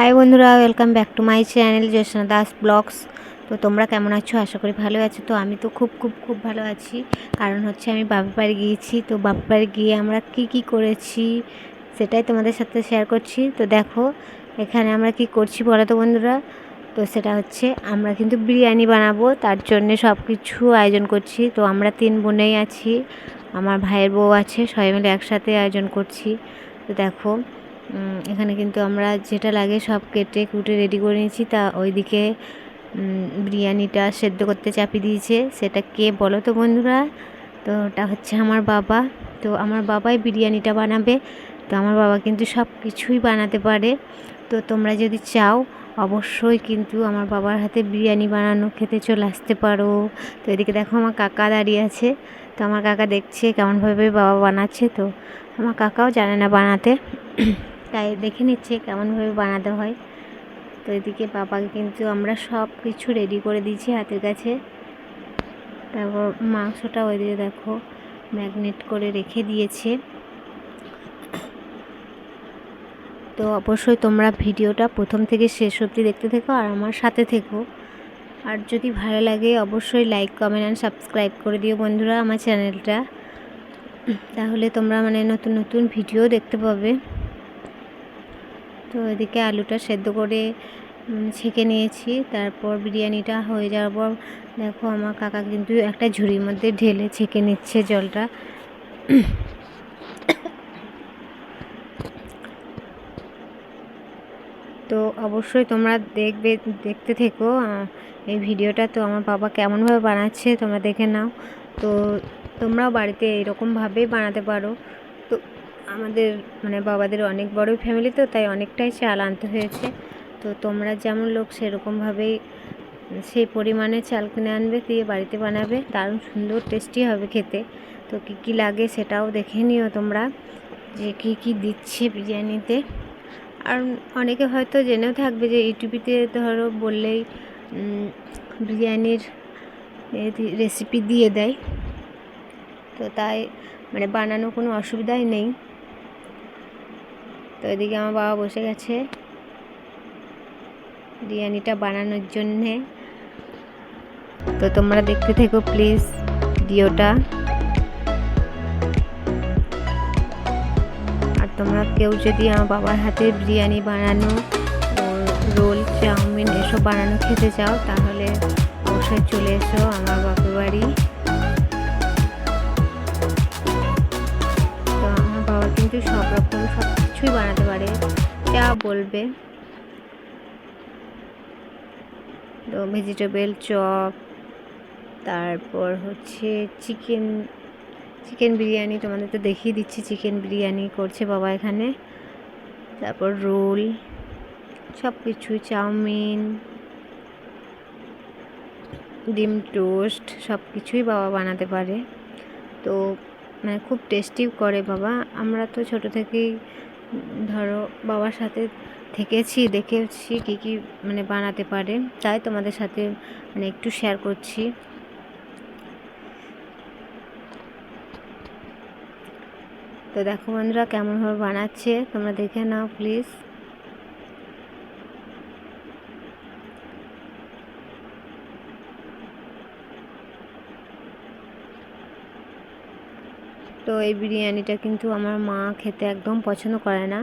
High বন্ধুরা welcome back to my channel Jyotsna Das vlogs তো তোমরা কেমন আছো? আশা করি ভালো আছো। তো আমি তো খুব খুব খুব ভালো আছি। কারণ হচ্ছে আমি বাপের বাড়ি গিয়েছি। তো বাপের বাড়ি গিয়ে আমরা কি কি করেছি সেটাই তোমাদের সাথে শেয়ার করছি। তো দেখো, এখানে আমরা কি করছি বলো তো বন্ধুরা? তো সেটা হচ্ছে আমরা কিন্তু বিরিয়ানি বানাবো। তার জন্যে সব কিছু আয়োজন করছি। তো আমরা তিন বোনেই আছি। আমার ভাইয়ের বউ আছে। সবাই মিলে একসাথে আয়োজন করছি। তো দেখো এখানে কিন্তু আমরা যেটা লাগে সব কেটে কুটে রেডি করে নিয়েছি। তা ওইদিকে বিরিয়ানিটা সেদ্ধ করতে চাপিয়ে দিয়েছে। সেটা কে বলো তো বন্ধুরা? তো ওটা হচ্ছে আমার বাবা। তো আমার বাবাই বিরিয়ানিটা বানাবে। তো আমার বাবা কিন্তু সব কিছুই বানাতে পারে। তো তোমরা যদি চাও, অবশ্যই কিন্তু আমার বাবার হাতে বিরিয়ানি বানানো খেতে চলে আসতে পারো। তো এদিকে দেখো আমার কাকা দাঁড়িয়ে আছে। তো আমার কাকা দেখছে কেমনভাবে বাবা বানাচ্ছে। তো আমার কাকাও জানে না বানাতে। তাই দেখে নিচ্ছে কেমনভাবে বানাতে হয়। তো এদিকে বাবাকে কিন্তু আমরা সব কিছু রেডি করে দিয়েছি হাতের কাছে। তারপর মাংসটা ওইদিকে দেখো ম্যাগনেট করে রেখে দিয়েছে। তো অবশ্যই তোমরা ভিডিওটা প্রথম থেকে শেষ অবধি দেখতে থেকো আর আমার সাথে থেকো। আর যদি ভালো লাগে অবশ্যই লাইক কমেন্ট অ্যান্ড সাবস্ক্রাইব করে দিও বন্ধুরা আমার চ্যানেলটা তাহলে তোমরা মানে নতুন নতুন ভিডিও দেখতে পাবে। তো এদিকে আলুটা সেদ্ধ করে ছেঁকে নিয়েছি। তারপর বিরিয়ানিটা হয়ে যাওয়ার পর দেখো আমার কাকা কিন্তু একটা ঝুড়ির মধ্যে ঢেলে ছেঁকে নিচ্ছে জলটা। তো অবশ্যই তোমরা দেখবে, দেখতে থেকো এই ভিডিওটা। তো আমার বাবা কেমনভাবে বানাচ্ছে তোমরা দেখে নাও। তো তোমরাও বাড়িতে এরকমভাবেই বানাতে পারো। আমাদের মানে বাবাদের অনেক বড় ফ্যামিলি তো, তাই অনেকটাই চাল আনতে হয়েছে। তো তোমরা যেমন লোক সেরকমভাবেই সেই পরিমাণে চাল কিনে আনবে, দিয়ে বাড়িতে বানাবে। দারুণ সুন্দর টেস্টি হবে খেতে। তো কী কী লাগে সেটাও দেখে নিও তোমরা, যে কী কী দিচ্ছে বিরিয়ানিতে। আর অনেকে হয়তো জেনেও থাকবে যে ইউটিউবিতে ধরো বললেই বিরিয়ানির রেসিপি দিয়ে দেয়। তো তাই মানে বানানো কোনো অসুবিধাই নেই। তো এদিকে আমার বাবা বসে গেছে বিরিয়ানিটা বানানোর জন্যে। তো তোমরা দেখতে থেকো প্লিজ ভিডিওটা। আর তোমরা কেউ যদি আমার বাবার হাতে বিরিয়ানি বানানো, রোল, চাউমিন এসব বানানো খেতে চাও, তাহলে অবশ্যই চলে এসো আমার বাপের বাড়ি। বলবে তো ভেজিটেবল চপ তারপর হচ্ছে চিকেন চিকেন বিরিয়ানি তোমাদের তো দেখিয়ে দিচ্ছি চিকেন বিরিয়ানি করছে বাবা এখানে। তারপর রোল সব কিছু চাউমিন, ডিম টোস্ট সব কিছুই বাবা বানাতে পারে। তো মানে খুব টেস্টিও করে বাবা। আমরা তো ছোট থেকেই ধরো, বাবার সাথে থেকেছি, দেখেছি কী কী মানে বানাতে পারে। তাই তোমাদের সাথে মানে একটু শেয়ার করছি। তো দেখো বন্ধুরা, কেমনভাবে বানাচ্ছে তোমরা দেখে নাও প্লিজ তো এই বিরিয়ানিটা কিন্তু আমার মা খেতে একদম পছন্দ করে না।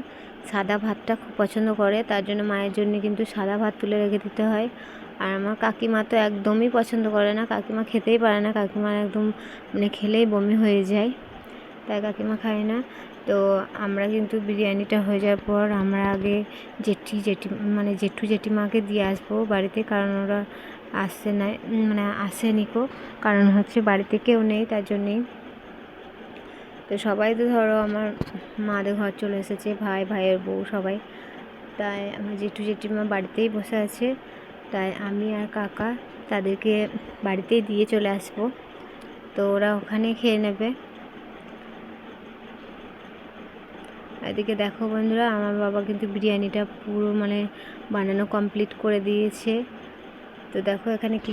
সাদা ভাতটা খুব পছন্দ করে, তার জন্য মায়ের জন্য কিন্তু সাদা ভাত তুলে রেখে দিতে হয়। আর আমার কাকিমা তো একদমই পছন্দ করে না, কাকিমা খেতেই পারে না, কাকিমার একদম মানে খেলেই বমি হয়ে যায়, তাই কাকিমা খায় না। তো আমরা কিন্তু বিরিয়ানিটা হয়ে যাওয়ার পর আমরা আগে জেঠি জেঠি মানে জেঠু জেঠিমাকে দিয়ে আসব বাড়িতে, কারণ ওরা আসছে না মানে আসেনি কো, কারণ হচ্ছে বাড়িতে কেউ নেই, তার জন্যেই তো সবাই তো ধরো আমার মাদের ঘর চলে এসেছে, ভাই, ভাইয়ের বউ সবাই। তাই আমার জেঠু জেঠিমা বাড়িতেই বসে আছে। তাই আমি আর কাকা তাদেরকে বাড়িতেই দিয়ে চলে আসব। তো ওরা ওখানে খেয়ে নেবে। এদিকে দেখো বন্ধুরা, আমার বাবা কিন্তু বিরিয়ানিটা পুরো মানে বানানো কমপ্লিট করে দিয়েছে। তো দেখো এখানে কি